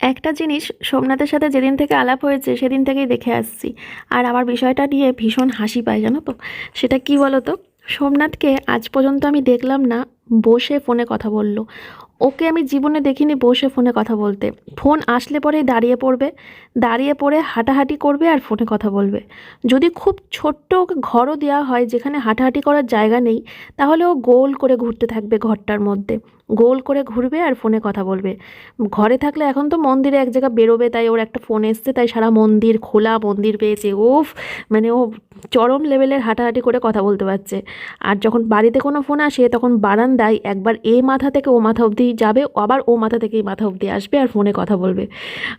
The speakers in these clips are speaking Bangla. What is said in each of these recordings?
একটা জিনিস সোমনাথের সাথে যেদিন থেকে আলাপ হয়েছে, সেদিন থেকেই দেখে আসছি। আর আমার বিষয়টা নিয়ে ভীষণ হাসি পায়, জানো তো। সেটা কি বলো তো সোমনাথকে আজ পর্যন্ত আমি দেখলাম না বসে ফোনে কথা বলল। ওকে আমি জীবনে দেখিনি বসে ফোনে কথা বলতে। ফোন আসলে পরেই দাঁড়িয়ে পড়বে। দাঁড়িয়ে পড়ে হাঁটাহাঁটি করবে আর ফোনে কথা বলবে। যদি খুব ছোট্ট ওকে ঘরও দেওয়া হয় যেখানে হাঁটাহাঁটি করার জায়গা নেই, তাহলে ও গোল করে ঘুরতে থাকবে ঘরটার মধ্যে। গোল করে ঘুরবে আর ফোনে কথা বলবে। ঘরে থাকলে এখন তো মন্দিরে এক জায়গা বেরোবে, তাই ওর একটা ফোন এসছে, তাই সারা মন্দির খোলা, মন্দির পেয়েছে। ওফ মানে ও চরম লেভেলের হাঁটাহাঁটি করে কথা বলতে পারছে। আর যখন বাড়িতে কোনো ফোন আসে, তখন বারান্দায় একবার এ মাথা থেকে ও মাথা অবধি যাবে আবার ও মাথা থেকে এই মাথা অবধি আসবে আর ফোনে কথা বলবে।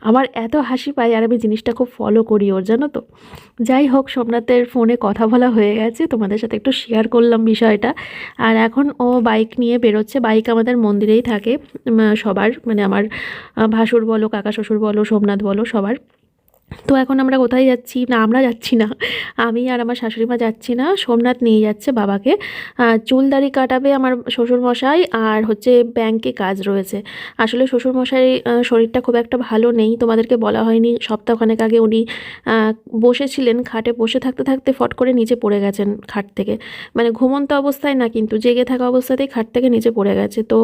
আমার এত হাসি পায় আর আমি জিনিসটা খুব ফলো করি ওর, জানো তো। যাই হোক, সোমনাথের ফোনে কথা বলা হয়ে গেছে। তোমাদের সাথে একটু শেয়ার করলাম বিষয়টা। আর এখন ও বাইক নিয়ে বেরোচ্ছে। বাইক আমাদের মন্দিরেই থাকে সবার। মানে আমার ভাসুর বলো, কাকা শ্বশুর বলো, সোমনাথ বলো, সবার। তো এখন আমরা কোথায় যাচ্ছি? না, আমরা যাচ্ছি না। আমি আর আমার শাশুড়ি মা যাচ্ছি না। সোমনাথ নিয়ে যাচ্ছে বাবাকে। চুল দাড়ি কাটাবে আমার শ্বশুরমশাই আর হচ্ছে ব্যাংকে কাজ রয়েছে। আসলে শ্বশুরমশাই শরীরটা খুব একটা ভালো নেই। তোমাদেরকে বলা হয়নি। সপ্তাহখানেক আগে উনি বসেছিলেন। খাটে বসে থাকতে থাকতে ফট করে নিচে পড়ে গেছেন খাট থেকে। মানে ঘুমন্ত অবস্থায় না, কিন্তু জেগে থাকা অবস্থাতেই খাট থেকে নিচে পড়ে গেছে। তো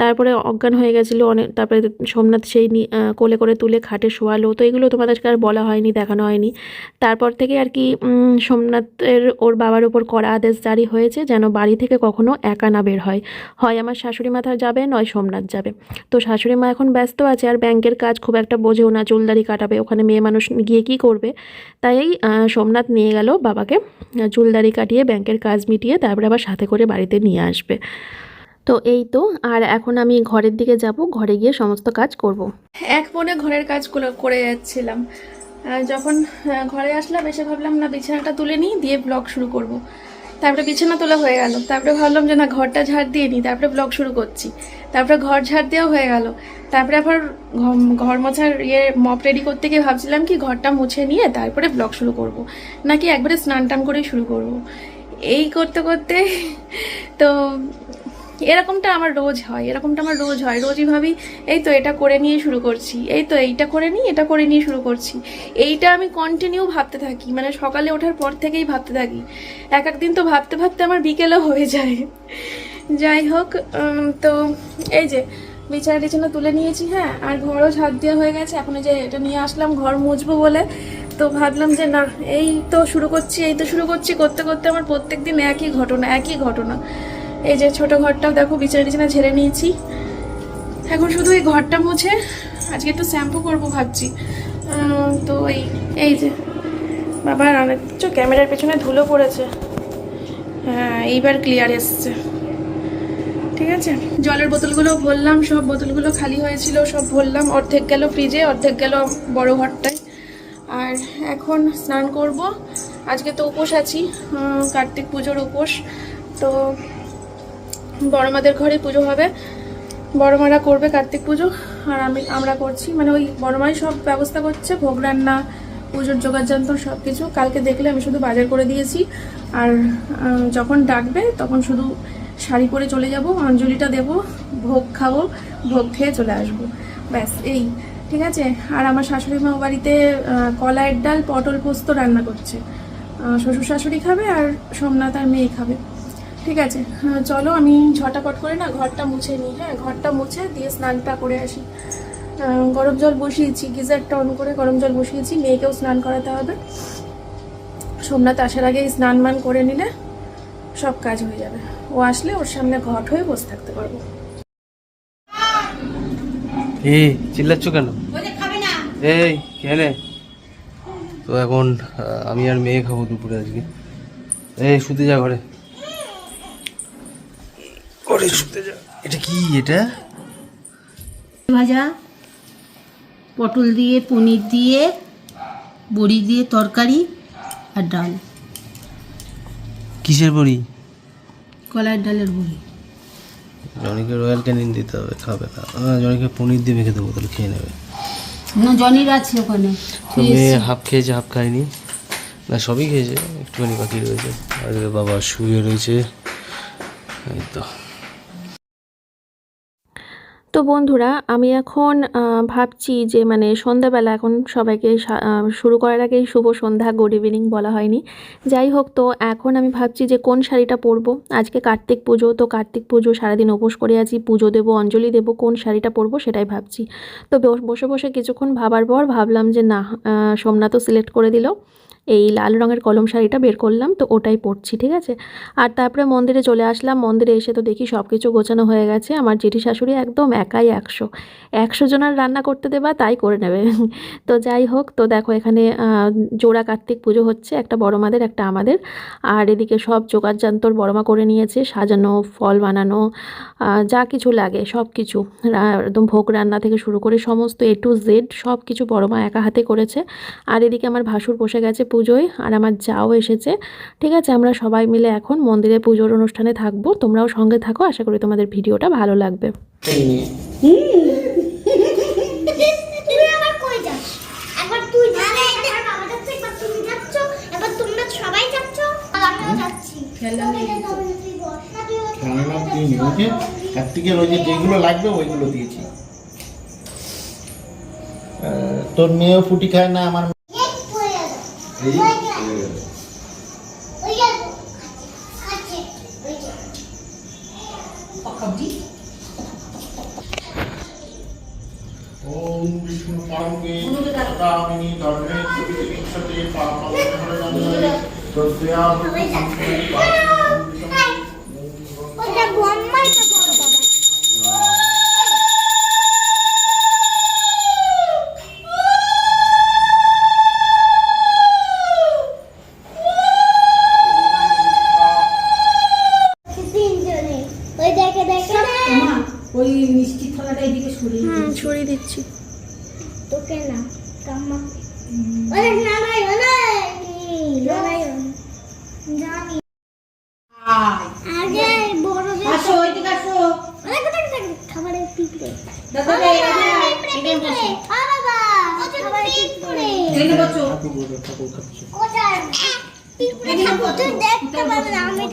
তারপরে অজ্ঞান হয়ে গেছিল অনেক। তারপরে সোমনাথ সেই কোলে করে তুলে খাটে শোয়ালো। তো এগুলো তোমাদেরকে আর বলা হয়নি, দেখানো হয়নি। তারপর থেকে আর কি সোমনাথের ওর বাবার ওপর কড়া আদেশ জারি হয়েছে যেন বাড়ি থেকে কখনো একা না বের হয়। হয় আমার শাশুড়ি মাথা যাবে, নয় সোমনাথ যাবে। তো শাশুড়ি মা এখন ব্যস্ত আছে আর ব্যাংকের কাজ খুব একটা বোঝেও না চুলদারি কাটাবে, ওখানে মেয়ে মানুষ গিয়ে কী করবে? তাই সোমনাথ নিয়ে গেল বাবাকে চুলদারি কাটিয়ে ব্যাংকের কাজ মিটিয়ে তারপরে আবার সাথে করে বাড়িতে নিয়ে আসবে। তো এই তো, আর এখন আমি ঘরের দিকে যাব, ঘরে গিয়ে সমস্ত কাজ করব। এক মনে ঘরের কাজগুলো করে যাচ্ছিলাম যখন ঘরে আসলাম, এসে ভাবলাম, না, বিছানাটা তুলে নিই, দিয়ে ব্লগ শুরু করব। তারপরে বিছানা তোলা হয়ে গেল তারপরে ভাবলাম যে, না, ঘরটা ঝাড় দিয়ে নিই তারপরে ব্লগ শুরু করছি তারপরে ঘর ঝাড় দেওয়া হয়ে গেল তারপরে আবার ঘর মোছার ইয়ে মপ রেডি করতে গিয়ে ভাবছিলাম কি, ঘরটা মুছে নিয়ে তারপরে ব্লগ শুরু করব। নাকি একবারে স্নান টান করেই শুরু করব। এই করতে করতে, তো এরকমটা আমার রোজ হয়, এরকমটা আমার রোজ হয়। রোজই ভাবি, এই তো এটা করে নিয়ে শুরু করছি, এই তো এইটা করে নিই, এটা করে নিয়ে শুরু করছি। এইটা আমি কন্টিনিউ ভাবতে থাকি মানে সকালে ওঠার পর থেকেই ভাবতে থাকি। এক একদিন তো ভাবতে ভাবতে আমার বিকেলও হয়ে যায়। যাই হোক তো এই যে বিছানা টিছানা তুলে নিয়েছি হ্যাঁ আর ঘরও ঝাড় দেওয়া হয়ে গেছে। এখন যে এটা নিয়ে আসলাম, ঘর মুছবো বলে। তো ভাবলাম যে, না, এই তো শুরু করছি, এই তো শুরু করছি। করতে করতে আমার প্রত্যেক দিন একই ঘটনা একই ঘটনা। এই যে ছোট ঘরটাও দেখো, বিছানা টিছানা ঝেড়ে নিয়েছি। এখন শুধু এই ঘরটা মুছে আজকে একটু শ্যাম্পু করব ভাবছি। তো এই এই যে, বাবা অনেক কিছু ক্যামেরার পেছনে ধুলো পড়েছে। হ্যাঁ এইবার ক্লিয়ার এসছে। ঠিক আছে? জলের বোতলগুলো ভরলাম, সব বোতলগুলো খালি হয়েছিল, সব ভরলাম, অর্ধেক গেল ফ্রিজে অর্ধেক গেল বড় ঘরটায়। আর এখন স্নান করব। আজকে তো উপোস আছি কার্তিক পুজোর উপোস, তো বড়মাদের ঘরে পুজো হবে। বড়মারা করবে কার্তিক পুজো আর আমি আমরা করছি। মানে ওই বড়মাই সব ব্যবস্থা করছে ভোগ রান্না পুজোর যোগাযন্ত্র সব কিছু কালকে দেখলে আমি শুধু বাজার করে দিয়েছি। আর যখন ডাকবে তখন শুধু শাড়ি পরে চলে যাব অঞ্জলিটা দেব ভোগ খাব ভোগ খেয়ে চলে আসব। ব্যাস এই ঠিক আছে? আর আমার শাশুড়ি মা বাড়িতে আহ, কলাইয়ের ডাল পটল পোস্ত রান্না করছে। শ্বশুর শাশুড়ি খাবে আর সোমনাথ আর মেয়ে খাবে। ঠিক আছে। হ্যাঁ, চলো আমি ঝটাপট করে না ঘরটা মুছে নিই। হ্যাঁ ঘরটা মুছে দিয়ে স্নানটা করে আসি। গরম জল বসিয়েছি গিজারটা অন করে গরম জল বসিয়েছি মেয়েকেও স্নান করাতে হবে। সোমনাথ আসার আগেই স্নান মান করে নিলে সব কাজ হয়ে যাবে। ও আসলে ওর সামনে ঘট হয়ে বসে থাকতে পারব। এই চিল্লাচ্ছ কেন? এই কেনে তো এখন আমি আর মেয়ে খাব দুপুরে আজকে। এই শুতে যা ঘরে। শুতে যা এটা কি এটা? ভাজা পটল দিয়ে পনির দিয়ে বড়ি দিয়ে তরকারি আর ডাল। কিসের বড়ি? কলার ডালের বড়ি। জনিকে রয়্যাল ক্যানিন দিতে হবে খাবে না। জনিকে পনির দিয়ে মেখে দেবো তাহলে খেয়ে নেবে। না জনির আছে ওখানে। তো মেয়ে হাফ খেয়েছে হাফ খায়নি। না সবই খেয়েছে একটুখানি বাকি রয়েছে। আর বাবা শুয়ে রয়েছে। এই তো। তো বন্ধুরা, আমি এখন ভাবছি যে মানে সন্ধ্যাবেলা এখন সবাইকে শুরু করার আগেই শুভ সন্ধ্যা গুড ইভিনিং বলা হয়নি। যাই হোক তো, এখন আমি ভাবছি যে কোন শাড়িটা পরবো? আজকে কার্তিক পুজো, তো কার্তিক পুজো সারাদিন উপোস করে আছি, পুজো দেবো, অঞ্জলি দেবো, কোন শাড়িটা পরবো সেটাই ভাবছি। তো বসে বসে কিছুক্ষণ ভাবার পর ভাবলাম যে না সোমনাথও সিলেক্ট করে দিল। এই লাল রঙের কলম শাড়িটা বের করলাম, তো ওটাই পরছি, ঠিক আছে? আর তারপরে মন্দিরে চলে আসলাম, মন্দিরে এসে তো দেখি সব কিছু গোছানো হয়ে গেছে, আমার জেঠি শাশুড়ি একদম একাই একশো। একশো জনের রান্না করতে দেবা, তাই করে নেবে। তো যাই হোক, তো দেখো এখানে জোড়া কার্তিক পুজো হচ্ছে, একটা বড় মাদের, একটা আমাদের। আর এদিকে সব জোগাড় যন্তর বড়মা করে নিয়েছে, সাজানো, ফল বানানো যা কিছু লাগে সব কিছু একদম ভোগ রান্না থেকে শুরু করে সমস্ত এ টু জেড সব কিছু বড়মা একা হাতে করেছে। আর এদিকে আমার ভাসুর বসে গেছে পুজোয় আর আমার যাও এসেছে। ঠিক আছে, আমরা সবাই মিলে এখন মন্দিরে পুজোর অনুষ্ঠানে থাকব। তোমরাও সঙ্গে থাকো, আশা করি তোমাদের ভিডিওটা ভালো লাগবে। তোর মেয়েও ফুটি খায় না, আমার এই ওম বিষ্ণু পরমে সদামিনী ধর্মে চিকিৎসতে পাপমহরণে তস্যা ভূতি সম্পূর্ণ খাবারের পিঁপড়ে। পিঁপড়ে দেখতে পাবে আমি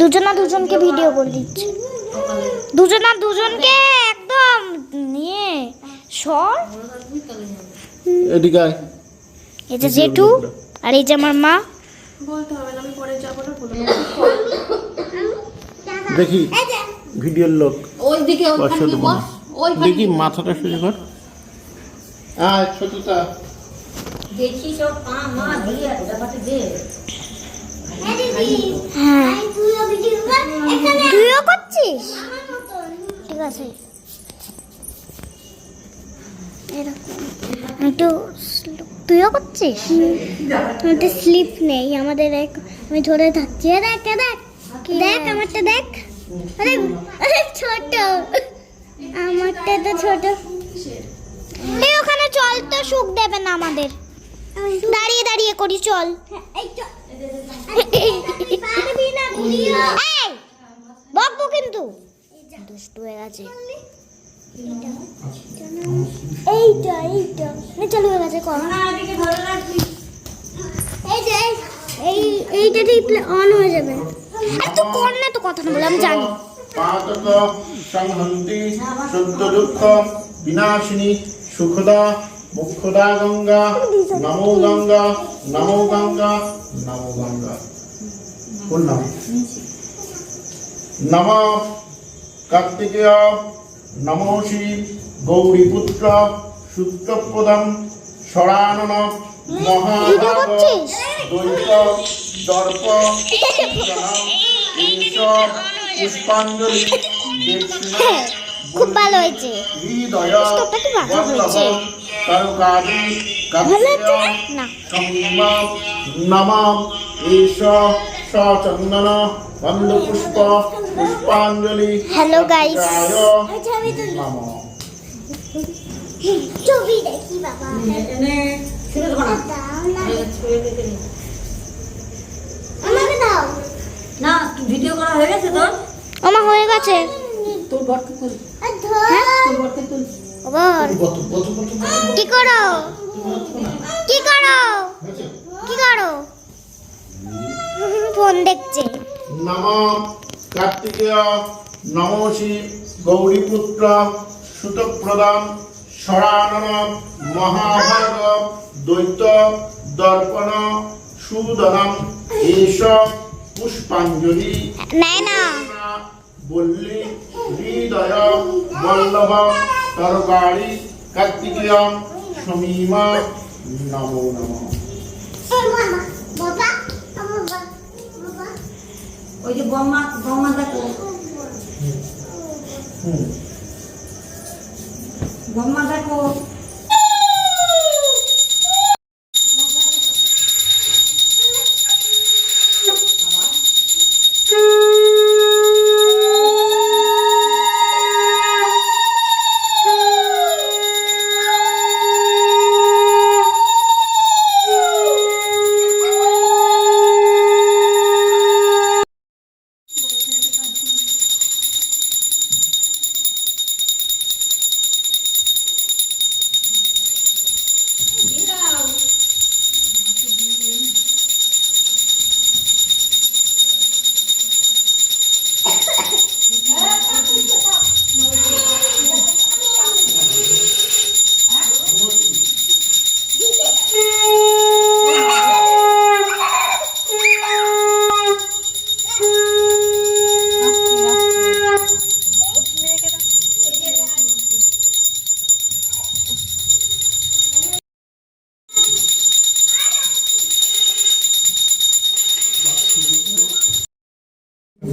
দুজনা দুজনকে ভিডিও করে দিচ্ছে। দুজনা দুজনকে একদম নিয়ে সর। এদিকে আয়। এই যে জেঠু আর এই যে আমার মা। বলতে হবে না আমি পরে যাব না দেখি ভিডিওর লোক। বস না। ওইখানে। দেখি মাথাটা সোজা কর। আয় ছোটটা দেখি সব পা মা দিয়ে দে হ্যাঁ তুইও করছিস ঠিক আছে এরকম একটু slow- করছিস একটু স্লিপ নেই আমাদের এক আমি ধরে থাকছি। দেখ দেখ দেখ আমারটা দেখ। আরে আরে ছোট। আমারটা তো ছোট। এই ওখানে চল তো সুখ দেবে না আমাদের। দাঁড়িয়ে দাঁড়িয়ে করি চল। এই বকবো কিন্তু। দুষ্টু হয়ে গেছে। এইটা এইটা। নে চালু হয়ে গেছে কর। এই এই এইটা টিপলে অন হয়ে যাবে। আর তো কর না তো কথা না বলে আমি জানি। পাতক সংহন্তি শুদ্ধ দুঃখ বিনাশিনী সুখদা মুখদা গঙ্গা নমো গঙ্গা নমো গঙ্গা নমো গঙ্গা। কোন নাম নম কার্তিকেয় নমোষি গৌরীপুত্র সূত্রপ্রদম সরানন করছিস? দ্বৈত দর্প পুষ্পাঞ্জলি খুব ভালো হয়েছে হৃদয় নমাম ঈশ সচন্দন পুষ্পাঞ্জলি ছবি দেখি বাবা। আমাকে দাও। না ভিডিও করা হয়ে গেছে তোর? আমার হয়ে গেছে। তোর বরকে তুল। হ্যাঁ? তোর বরকে তুল। আবার কত কত কত কি করো কি করো? কি করো? ফোন দেখছে। নম কার্তিকেয় নমসি গৌরীপুত্র সুতপ্রদাম সরানন মহাভারত দৈত্য দর্পণ সুদনম এষ পুষ্পাঞ্জলি। বল্লী হৃদয় বল্লভ তরকারি কার্তিকেয় সমীমা নমো নমঃ বাবা বাবা ওই যে বম্মা বম্মা দেখো বম্মা দেখো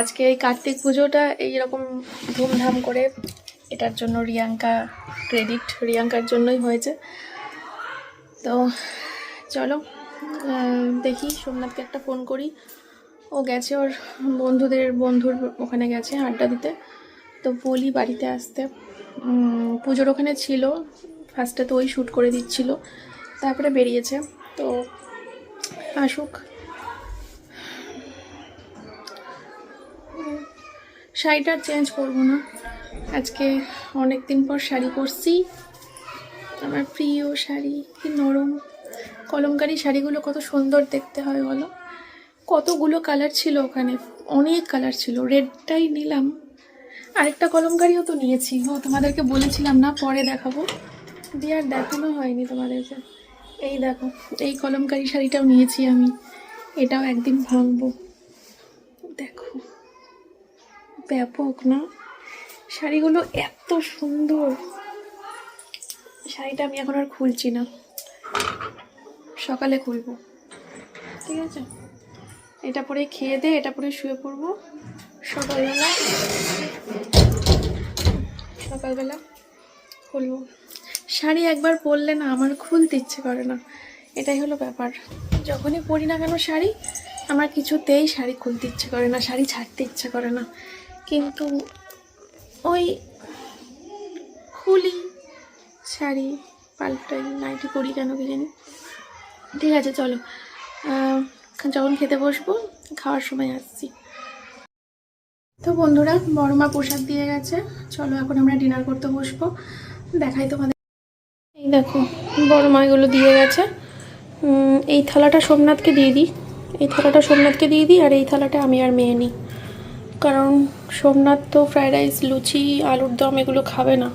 আজকে এই কার্তিক পুজোটা এইরকম ধুমধাম করে এটার জন্য রিয়াঙ্কা ক্রেডিট রিয়াঙ্কার জন্যই হয়েছে। তো চলো দেখি, সোমনাথকে একটা ফোন করি। ও গেছে ওর বন্ধুদের, বন্ধুর ওখানে গেছে আড্ডা দিতে। তো বলি বাড়িতে আসতে। পুজোর ওখানে ছিল ফার্স্টে তো ওই শ্যুট করে দিচ্ছিল। তারপরে বেরিয়েছে। তো আসুক। শাড়িটা চেঞ্জ করব না। আজকে অনেক দিন পর শাড়ি পরছি। আমার প্রিয় শাড়ি, কি নরম। কলমকারি শাড়িগুলো কত সুন্দর দেখতে হয় বলো। কতগুলো কালার ছিল ওখানে, অনেক কালার ছিল। রেডটাই নিলাম। আরেকটা কলমকারিও তো নিয়েছি। ও, তোমাদেরকে বলেছিলাম না, পরে দেখাবো। দিয়ে আর দেখানো হয়নি তোমাদেরকে। এই দেখো, এই কলমকারি শাড়িটাও নিয়েছি আমি। এটাও একদিন ভাঙবো। দেখো। ব্যাপক, না? শাড়িগুলো এত সুন্দর। শাড়িটা আমি এখন আর খুলছি না। সকালে খুলবো। ঠিক আছে? এটা পরে খেয়ে দে, এটা পরে শুয়ে পড়ব। সকালবেলা সকালবেলা খুলবো। শাড়ি একবার পরলে না আমার খুলতে ইচ্ছে করে না। এটাই হলো ব্যাপার। যখনই পরি না কেন শাড়ি, আমার কিছুতেই শাড়ি খুলতে ইচ্ছে করে না, শাড়ি ছাড়তে ইচ্ছে করে না। কিন্তু ওই খুলি শাড়ি পাল্টাই নাইটি পরি কেন কি জানি? ঠিক আছে, চলো। যখন খেতে বসবো, খাওয়ার সময় আসছি। তো বন্ধুরা বড় মা প্রসাদ দিয়ে গেছে। চলো, এখন আমরা ডিনার করতে বসবো। দেখাই তোমাদের। এই দেখো বড় মা এগুলো দিয়ে গেছে। এই থালাটা সোমনাথকে দিয়ে দিই। এই থালাটা সোমনাথকে দিয়ে দিই, আর এই থালাটা আমি আর মেয়ে নিই। কারণ সোমনাথ তো ফ্রায়েড রাইস লুচি, আলুর দম এগুলো খাবে না।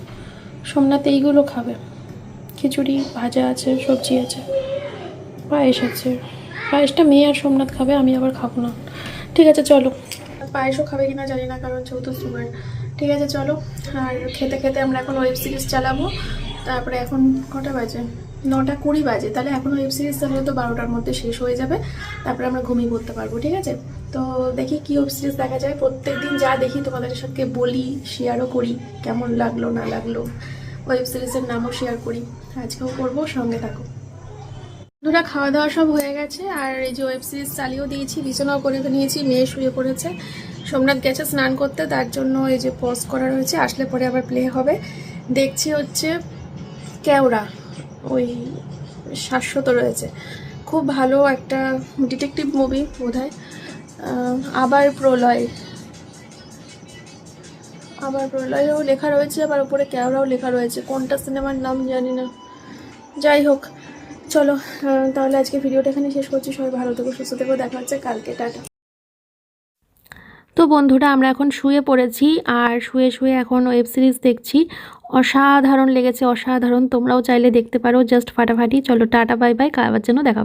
সোমনাথ এইগুলো খাবে। খিচুড়ি, ভাজা আছে, সবজি আছে, পায়েস আছে। পায়েসটা মেয়ে আর সোমনাথ খাবে, আমি আবার খাব না। ঠিক আছে, চলো। পায়েসও খাবে কিনা জানি না, কারণ চতুর্থবার ঠিক আছে, চলো। আর খেতে খেতে আমরা এখন ওয়েব সিরিজ চালাবো। তারপরে এখন কটা বাজে? নটা কুড়ি বাজে, তাহলে এখন ওয়েব সিরিজ চালালে তো বারোটার মধ্যে শেষ হয়ে যাবে, তারপরে আমরা ঘুমিয়ে পড়তে পারব, ঠিক আছে? তো দেখি কি ওয়েব সিরিজ দেখা যায় প্রত্যেক দিন যা দেখি তোমাদের সাথে বলি শেয়ারও করি, কেমন লাগল, না লাগল ওয়েব সিরিজের নামও শেয়ার করি, আজকেও করব, সঙ্গে থাকো। বন্ধুরা খাওয়া দাওয়া সব হয়ে গেছে, আর এই যে ওয়েব সিরিজ চালিয়েও দিয়েছি, বিছানাও করে নিয়েছি, মেয়ে শুয়ে পড়েছে। সোমনাথ গেছে স্নান করতে, তার জন্য এই যে পজ করা রয়েছে, আসলে পরে আবার প্লে হবে। দেখছি হচ্ছে কেওড়া। ওই শাশ্বত রয়েছে। খুব ভালো একটা ডিটেকটিভ মুভি বোধ আবার প্রলয়। আবার প্রলয়ও লেখা রয়েছে, আবার উপরে কেওড়াও লেখা রয়েছে। কোনটা সিনেমার নাম জানি না। যাই হোক, চলো তাহলে আজকে ভিডিওটা এখানে শেষ করছি। সবাই ভালো থেকো, সুস্থ থেকো, দেখা হচ্ছে কালকে। টাটা। তো বন্ধুরা, আমরা এখন শুয়ে পড়েছি আর শুয়ে শুয়ে এখন ওয়েব সিরিজ দেখছি। অসাধারণ লেগেছে, অসাধারণ। তোমরাও চাইলে দেখতে পারো, জাস্ট ফাটাফাটি। চলো, টাটা, বাই বাই। খাবার জন্য দেখা